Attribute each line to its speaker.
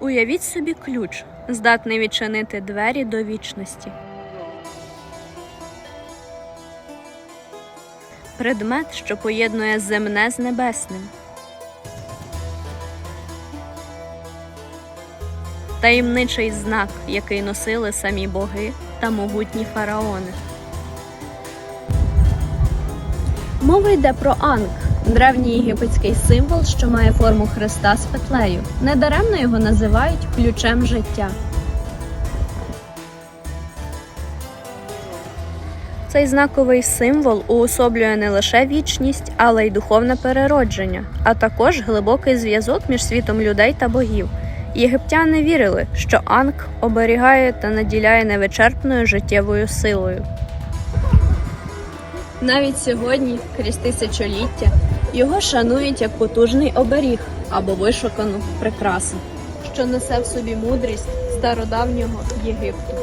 Speaker 1: Уявіть собі ключ, здатний відчинити двері до вічності. Предмет, що поєднує земне з небесним. Таємничий знак, який носили самі боги та могутні фараони. Мова йде про Анг, древній єгипетський символ, що має форму хреста з петлею. Недаремно його називають ключем життя. Цей знаковий символ уособлює не лише вічність, але й духовне переродження, а також глибокий зв'язок між світом людей та богів. Єгиптяни вірили, що Анг оберігає та наділяє невичерпною життєвою силою. Навіть сьогодні, крізь тисячоліття, його шанують як потужний оберіг або вишукану прикрасу, що несе в собі мудрість стародавнього Єгипту.